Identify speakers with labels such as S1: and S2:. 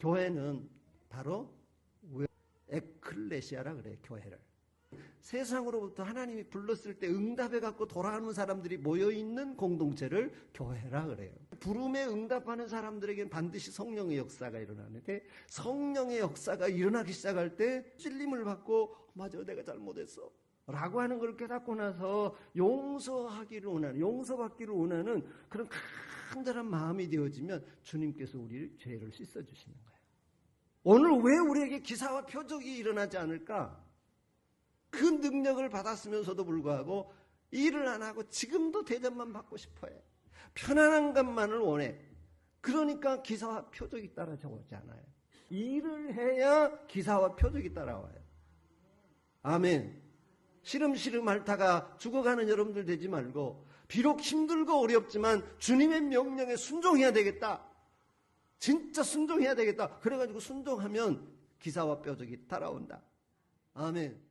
S1: 교회는 바로 왜 에클레시아라 그래요. 교회를. 세상으로부터 하나님이 불렀을 때 응답해 갖고 돌아가는 사람들이 모여 있는 공동체를 교회라 그래요. 부름에 응답하는 사람들에게는 반드시 성령의 역사가 일어나는데 성령의 역사가 일어나기 시작할 때 찔림을 받고 맞아 내가 잘못했어. 라고 하는 걸 깨닫고 나서 용서하기를 원하는 용서받기를 원하는 그런 간절한 마음이 되어지면 주님께서 우리 죄를 씻어 주시는 거예요. 오늘 왜 우리에게 기사와 표적이 일어나지 않을까? 그 능력을 받았으면서도 불구하고 일을 안 하고 지금도 대접만 받고 싶어해. 편안한 것만을 원해. 그러니까 기사와 표적이 따라오지 않아요. 일을 해야 기사와 표적이 따라와요. 아멘. 시름시름 앓다가 죽어가는 여러분들 되지 말고 비록 힘들고 어렵지만 주님의 명령에 순종해야 되겠다. 진짜 순종해야 되겠다. 그래가지고 순종하면 기사와 뼈적이 따라온다. 아멘.